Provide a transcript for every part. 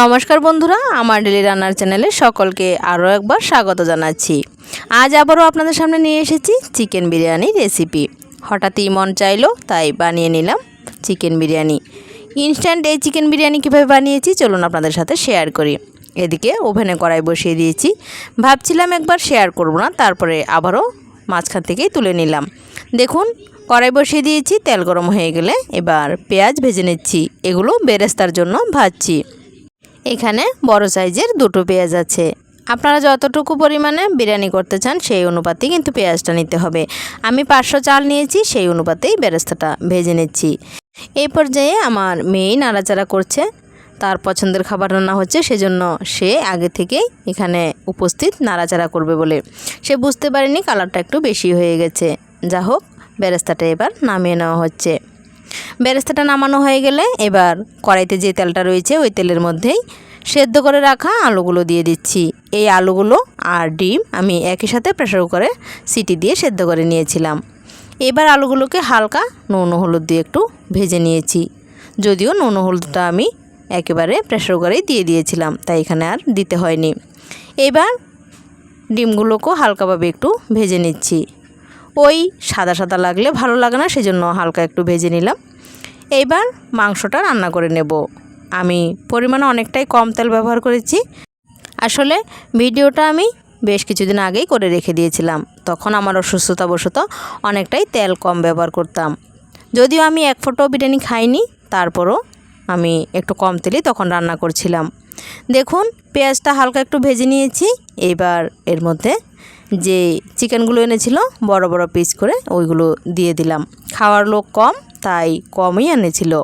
নমস্কার বন্ধুরা, আমার ডেলি রান্নার চ্যানেলে সকলকে আরও একবার স্বাগত জানাচ্ছি। আজ আবারও আপনাদের সামনে নিয়ে এসেছি চিকেন বিরিয়ানি রেসিপি। হঠাৎই মন চাইলো, তাই বানিয়ে নিলাম চিকেন বিরিয়ানি। ইনস্ট্যান্ট এই চিকেন বিরিয়ানি কীভাবে বানিয়েছি, চলুন আপনাদের সাথে শেয়ার করি। এদিকে ওভেনে কড়াই বসিয়ে দিয়েছি। ভাবছিলাম একবার শেয়ার করব না, তারপরে আবারও মাঝখান থেকেই তুলে নিলাম। দেখুন, কড়াই বসিয়ে দিয়েছি, তেল গরম হয়ে গেলে এবার পেঁয়াজ ভেজে নিচ্ছি। এগুলো বেরেস্তার জন্য ভাজছি। এখানে বড় সাইজের দুটো পেঁয়াজ আছে। আপনারা যতটুকু পরিমাণে বিরিয়ানি করতে চান, সেই অনুপাতেই কিন্তু পেঁয়াজটা নিতে হবে। আমি পাঁচশো চাল নিয়েছি, সেই অনুপাতেই বেরেস্তাটা ভেজে নিচ্ছি। এই পর্যায়ে আমার মেয়েই নাড়াচাড়া করছে। তার পছন্দের খাবার রান্না হচ্ছে, সেজন্য সে আগে থেকেই এখানে উপস্থিত নাড়াচাড়া করবে বলে। সে বুঝতে পারেনি কালারটা একটু বেশি হয়ে গেছে। যা হোক বেরেস্তাটা এবার নামিয়ে নেওয়া হচ্ছে। বেরেস্তাটা নামানো হয়ে গেলে এবার কড়াইতে যে তেলটা রয়েছে ওই তেলের মধ্যেই সেদ্ধ করে রাখা আলুগুলো দিয়ে দিচ্ছি। এই আলুগুলো আর ডিম আমি একই সাথে প্রেশার কুকারে সিটি দিয়ে সেদ্ধ করে নিয়েছিলাম। এবার আলুগুলোকে হালকা নুন হলুদ দিয়ে একটু ভেজে নিয়েছি। যদিও নুন হলুদটা আমি একেবারে প্রেশার কুকারেই দিয়ে দিয়েছিলাম, তাই এখানে আর দিতে হয়নি। এবার ডিমগুলোকেও হালকাভাবে একটু ভেজে নিচ্ছি। ওই সাদা সাদা লাগলে ভালো লাগে না, সেজন্য হালকা একটু ভেজে নিলাম। এইবার মাংসটা রান্না করে নেব। আমি পরিমাণে অনেকটাই কম তেল ব্যবহার করেছি। আসলে ভিডিওটা আমি বেশ কিছুদিন আগেই করে রেখে দিয়েছিলাম। তখন আমার অসুস্থতাবশত অনেকটাই তেল কম ব্যবহার করতাম। যদিও আমি এক ফোঁটাও বিরিয়ানি খাইনি, তারপরও আমি একটু কম তেলেই তখন রান্না করছিলাম। দেখুন, পেঁয়াজটা হালকা একটু ভেজে নিয়েছি। এবার এর মধ্যে যে চিকেনগুলো এনেছিল, বড় বড় পিস করে ওইগুলো দিয়ে দিলাম। খাওয়ার লোক কম, তাই কমই এনেছিল।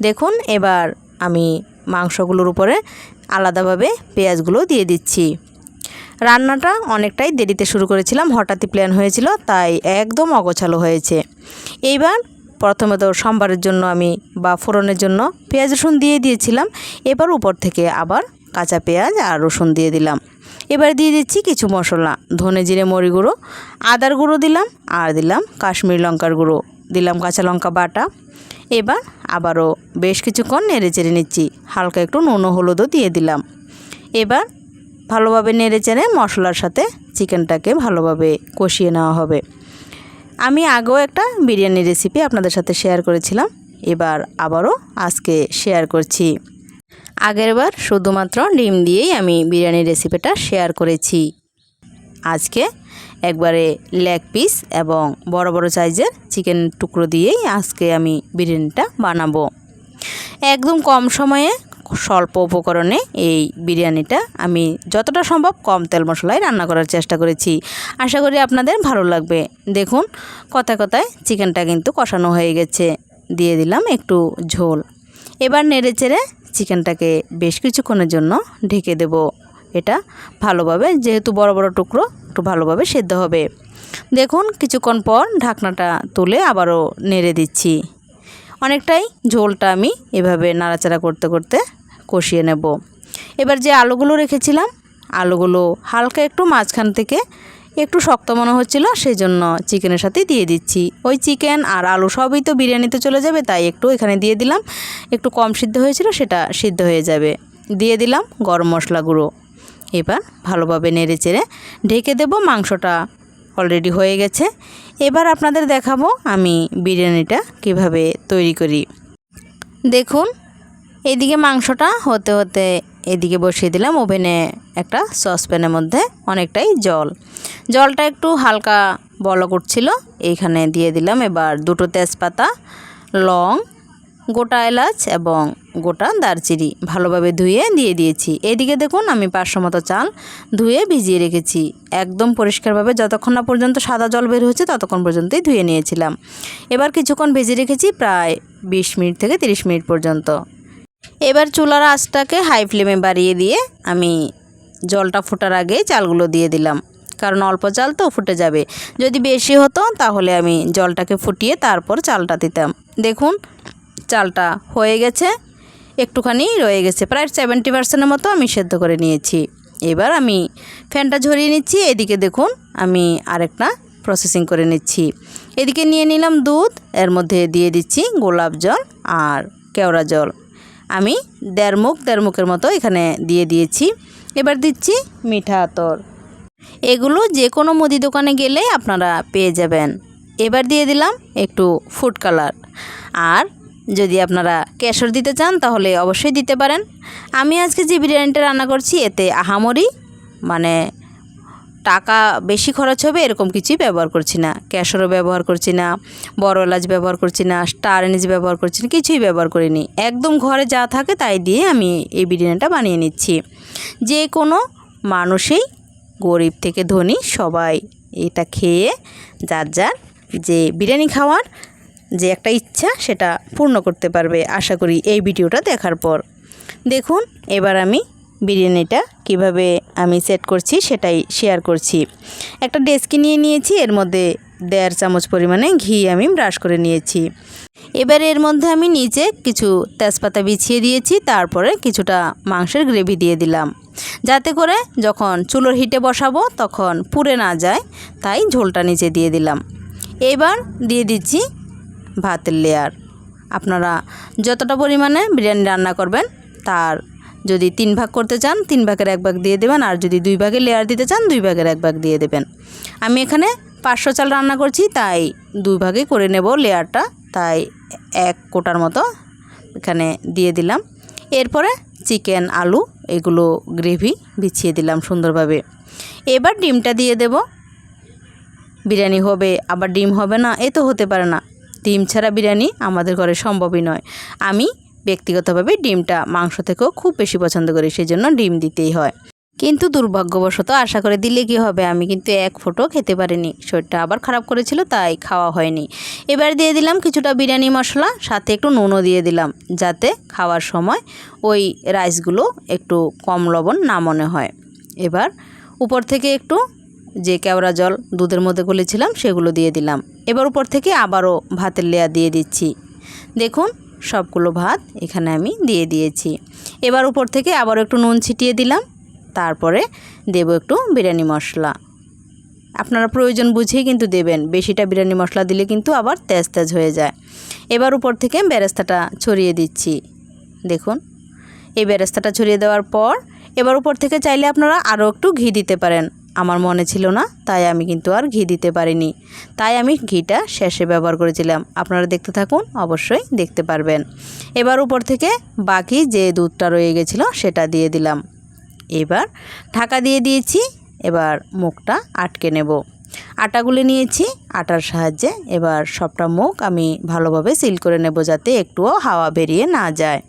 দেখুন, এবার আমি মাংসগুলোর উপরে আলাদাভাবে পেঁয়াজগুলো দিয়ে দিচ্ছি। রান্নাটা অনেকটাই দেরিতে শুরু করেছিলাম, হঠাৎই প্ল্যান হয়েছিল, তাই একদম অগোছালো হয়েছে। এইবার প্রথমে তো সোমবারের জন্য আমি বা ফোড়নের জন্য পেঁয়াজ রসুন দিয়ে দিয়েছিলাম, এবার উপর থেকে আবার কাঁচা পেঁয়াজ আর রসুন দিয়ে দিলাম। এবার দিয়ে দিচ্ছি কিছু মশলা। ধনে জিরে মরি গুঁড়ো, আদার গুঁড়ো দিলাম, আর দিলাম কাশ্মীর লঙ্কার গুঁড়ো, দিলাম কাঁচা লঙ্কা বাটা। এবার আবারও বেশ কিছুক্ষণ নেড়ে চেড়ে নিচ্ছি, হালকা একটু নুন হলুদও দিয়ে দিলাম। এবার ভালোভাবে নেড়ে চেড়ে মশলার সাথে চিকেনটাকে ভালোভাবে কষিয়ে নেওয়া হবে। আমি আগেও একটা বিরিয়ানি রেসিপি আপনাদের সাথে শেয়ার করেছিলাম, এবার আবারও আজকে শেয়ার করছি। আগেরবার শুধুমাত্র ডিম দিয়েই আমি বিরিয়ানি রেসিপিটা শেয়ার করেছি। আজকে একবারে লেগ পিস এবং বড় বড় সাইজের চিকেন টুকরো দিয়েই আজকে আমি বিরিয়ানিটা বানাবো। একদম কম সময়ে, স্বল্প উপকরণে এই বিরিয়ানিটা আমি যতটা সম্ভব কম তেল মশলায় রান্না করার চেষ্টা করেছি। আশা করি আপনাদের ভালো লাগবে। দেখুন, কথায় কথায় চিকেনটা কিন্তু কষানো হয়ে গেছে। দিয়ে দিলাম একটু ঝোল। এবার নেড়ে চেড়ে চিকেনটাকে বেশ কিছুক্ষণের জন্য ঢেকে দেব। এটা ভালোভাবে, যেহেতু বড় বড় টুকরো, একটু ভালোভাবে সেদ্ধ হবে। দেখুন, কিছুক্ষণ পর ঢাকনাটা তুলে আবারও নেড়ে দিচ্ছি। অনেকটাই ঝোলটা আমি এভাবে নাড়াচাড়া করতে করতে কষিয়ে নেব। এবার যে আলুগুলো রেখেছিলাম, আলুগুলো হালকা একটু মাঝখান থেকে একটু শক্ত মনে হচ্ছিল সেই জন্য চিকেনের সাথে দিয়ে দিচ্ছি। ওই চিকেন আর আলু সবই তো বিরিয়ানিতে চলে যাবে, তাই একটু এখানে দিয়ে দিলাম। একটু কম সিদ্ধ হয়েছিল, সেটা সিদ্ধ হয়ে যাবে। দিয়ে দিলাম গরম মশলা গুঁড়ো। এবার ভালোভাবে নেড়ে চেড়ে ঢেকে দেব মাংসটা। অলরেডি হয়ে গেছে। এবার আপনাদের দেখাবো আমি বিরিয়ানিটা কীভাবে তৈরি করি। দেখুন, এদিকে মাংসটা হতে হতে এদিকে বসিয়ে দিলাম ওভেনে একটা সসপ্যানের মধ্যে অনেকটাই জল। জলটা একটু হালকা বলক উঠছিল। এইখানে দিয়ে দিলাম এবার দুটো তেজপাতা, লং, গোটা এলাচ এবং গোটা দারচিনি ভালোভাবে ধুয়ে দিয়ে দিয়েছি। এদিকে দেখুন আমি পাঁচশো মতো চাল ধুয়ে ভিজিয়ে রেখেছি। একদম পরিষ্কারভাবে যতক্ষণ না পর্যন্ত সাদা জল বের হচ্ছে ততক্ষণ পর্যন্তই ধুয়ে নিয়েছিলাম। এবার কিছুক্ষণ ভেজে রেখেছি প্রায় বিশ মিনিট থেকে তিরিশ মিনিট পর্যন্ত। এবার চুলার আঁচটাকে হাই ফ্লেমে বাড়িয়ে দিয়ে আমি জলটা ফোটার আগে চালগুলো দিয়ে দিলাম। কারণ অল্প চাল তো ফুটে যাবে। যদি বেশি হতো তাহলে আমি জলটাকে ফুটিয়ে তারপর চালটা দিতাম। দেখুন, চালটা হয়ে গেছে, একটুখানি রয়ে গেছে। প্রায় সেভেন্টি পার্সেন্টের মতো আমি সেদ্ধ করে নিয়েছি। এবার আমি ফ্যানটা ঝরিয়ে নিচ্ছি। এদিকে দেখুন, আমি আরেকটা প্রসেসিং করে নিচ্ছি। এদিকে নিয়ে নিলাম দুধ, এর মধ্যে দিয়ে দিচ্ছি গোলাপ জল আর কেওড়া জল। আমি দেড় মুখ দেড় মুখের মতো এখানে দিয়ে দিয়েছি। এবার দিচ্ছি মিঠা আতর। এগুলো যে কোনো মুদি দোকানে গেলে আপনারা পেয়ে যাবেন। এবার দিয়ে দিলাম একটু ফুড কালার আর যদি আপনারা কেশর দিতে চান তাহলে অবশ্যই দিতে পারেন। আমি আজকে যে বিরিয়ানিটা রান্না করছি, এতে আহামরি মানে টাকা বেশি খরচ হবে এরকম কিছুই ব্যবহার করছি না। ক্যাশরও ব্যবহার করছি না, বড় এলাচ ব্যবহার করছি না স্টার এনিজ ব্যবহার করছি না, কিছুই ব্যবহার করিনি। একদম ঘরে যা থাকে তাই দিয়ে আমি এই বিরিয়ানিটা বানিয়ে নিচ্ছি। যে কোনো মানুষই গরিব থেকে ধনী সবাই এটা খেয়ে যার যার যে বিরিয়ানি খাওয়ার যে একটা ইচ্ছা সেটা পূর্ণ করতে পারবে আশা করি এই ভিডিওটা দেখার পর। দেখুন, এবার আমি বিরিয়ানিটা কীভাবে আমি সেট করছি সেটাই শেয়ার করছি। একটা ডেস্কি নিয়ে নিয়েছি, এর মধ্যে দেড় চামচ পরিমাণে ঘি আমি ব্রাশ করে নিয়েছি। এবার এর মধ্যে আমি নিচে কিছু তেজপাতা বিছিয়ে দিয়েছি, তারপরে কিছুটা মাংসের গ্রেভি দিয়ে দিলাম। যাতে করে যখন চুলোর হিটে বসাবো, তখন পুড়ে না যায়, তাই ঝোলটা নিচে দিয়ে দিলাম। এবার দিয়ে দিচ্ছি ভাতের লেয়ার আপনারা যতটা পরিমাণে বিরিয়ানি রান্না করবেন, তার যদি তিন ভাগ করতে চান, তিন ভাগের এক ভাগ দিয়ে দেবেন, আর যদি দুই ভাগের লেয়ার দিতে চান, দুই ভাগের এক ভাগ দিয়ে দেবেন। আমি এখানে পাঁচশো চাল রান্না করছি, তাই দুই ভাগে করে নেব লেয়ারটা তাই এক কোটার মতো এখানে দিয়ে দিলাম। এরপরে চিকেন, আলু, এগুলো গ্রেভি বিছিয়ে দিলাম সুন্দরভাবে। এবার ডিমটা দিয়ে দেব। বিরিয়ানি হবে, আবার ডিম হবে না, এ তো হতে পারে না। ডিম ছাড়া বিরিয়ানি আমাদের ঘরে সম্ভবই নয়। আমি ব্যক্তিগতভাবে ডিমটা মাংস থেকেও খুব বেশি পছন্দ করি সেই জন্য ডিম দিতেই হয়। কিন্তু দুর্ভাগ্যবশত আশা করে দিলে কি হবে? আমি কিন্তু এক ফোঁটো খেতে পারিনি। শরীরটা আবার খারাপ করেছিল, তাই খাওয়া হয়নি। এবার দিয়ে দিলাম কিছুটা বিরিয়ানি মশলা, সাথে একটু নুনও দিয়ে দিলাম, যাতে খাওয়ার সময় ওই রাইসগুলো একটু কম লবণ না মনে হয়। এবার উপর থেকে একটু যে কেওড়া জল দুধের মধ্যে গলেছিলাম, সেগুলো দিয়ে দিলাম। এবার উপর থেকে আবারও ভাতের লেয়ার দিয়ে দিচ্ছি। দেখুন, সবগুলো ভাত এখানে আমি দিয়ে দিয়েছি। এবার উপর থেকে আবারও একটু নুন ছিটিয়ে দিলাম। তারপরে দেব একটু বিরিয়ানি মশলা। আপনারা প্রয়োজন বুঝেই কিন্তু দেবেন, বেশিটা বিরিয়ানি মশলা দিলে কিন্তু আবার তেজ তেজ হয়ে যায়। এবার উপর থেকে বেরেস্তাটা ছড়িয়ে দিচ্ছি। দেখুন, এই বেরেস্তাটা ছড়িয়ে দেওয়ার পর এবার উপর থেকে চাইলে আপনারা আরও একটু ঘি দিতে পারেন। আমার মনে ছিল না, তাই আমি কিন্তু আর ঘি দিতে পারিনি। তাই আমি ঘিটা শেষে ব্যবহার করেছিলাম। আপনারা দেখতে থাকুন, অবশ্যই দেখতে পারবেন। এবার উপর থেকে বাকি যে দুধটা রয়ে গেছিল, সেটা দিয়ে দিলাম। এবার ঢাকা দিয়ে দিয়েছি, এবার মুখটা আটকে নেব। আটাগুলো নিয়েছি, আটার সাহায্যে এবার সবটা মুখ আমি ভালোভাবে সিল করে নেব যাতে একটুও হাওয়া বেরিয়ে না যায়।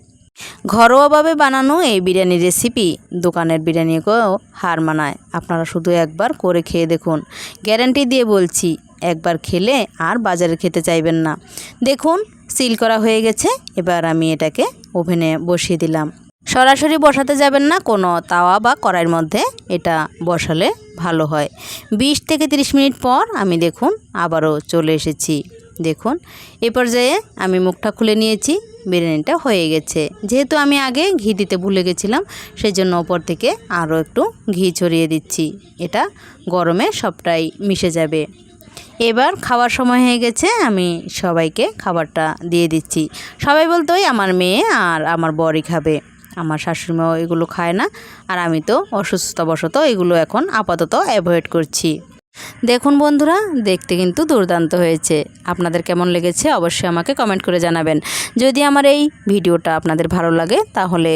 ঘরোয়াভাবে বানানো এই বিরিয়ানি রেসিপি দোকানের বিরিয়ানিকেও হার মানায়। আপনারা শুধু একবার করে খেয়ে দেখুন। গ্যারান্টি দিয়ে বলছি, একবার খেলে আর বাজারে খেতে চাইবেন না। দেখুন, সিল করা হয়ে গেছে, এবার আমি এটাকে ওভেনে বসিয়ে দিলাম। সরাসরি বসাতে যাবেন না, কোনো তাওয়া বা কড়াইয়ের মধ্যে। এটা বসালে ভালো হয়। বিশ থেকে 30 মিনিট পর আমি দেখুন আবারও চলে এসেছি। দেখুন, এ পর্যায়ে আমি মুখটা খুলে নিয়েছি, বিরিয়ানিটা হয়ে গেছে। যেহেতু আমি আগে ঘি দিতে ভুলে গেছিলাম সেই জন্য ওপর থেকে আরও একটু ঘি ছড়িয়ে দিচ্ছি। এটা গরমে সবটাই মিশে যাবে। এবার খাওয়ার সময় হয়ে গেছে, আমি সবাইকে খাবারটা দিয়ে দিচ্ছি। সবাই বলতে ওই আমার মেয়ে আর আমার বরই খাবে। আমার শাশুড়িমাও এগুলো খায় না। আর আমি তো অসুস্থতাবশত এগুলো এখন আপাতত অ্যাভয়েড করছি। দেখুন বন্ধুরা, দেখতে কিন্তু দুর্দান্ত হয়েছে। আপনাদের কেমন লেগেছে অবশ্যই আমাকে কমেন্ট করে জানাবেন। যদি আমার এই ভিডিওটা আপনাদের ভালো লাগে, তাহলে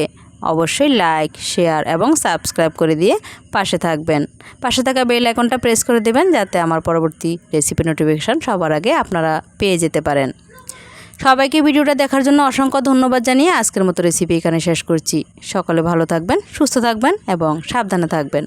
অবশ্যই লাইক শেয়ার এবং সাবস্ক্রাইব করে দিয়ে পাশে থাকবেন। পাশে থাকা বেল আইকনটা প্রেস করে দেবেন, যাতে আমার পরবর্তী রেসিপি নোটিফিকেশান সবার আগে আপনারা পেয়ে যেতে পারেন। সবাইকে ভিডিওটা দেখার জন্য অসংখ্য ধন্যবাদ জানিয়ে আজকের মতো রেসিপি এখানে শেষ করছি। সকলে ভালো থাকবেন, সুস্থ থাকবেন এবং সাবধানে থাকবেন।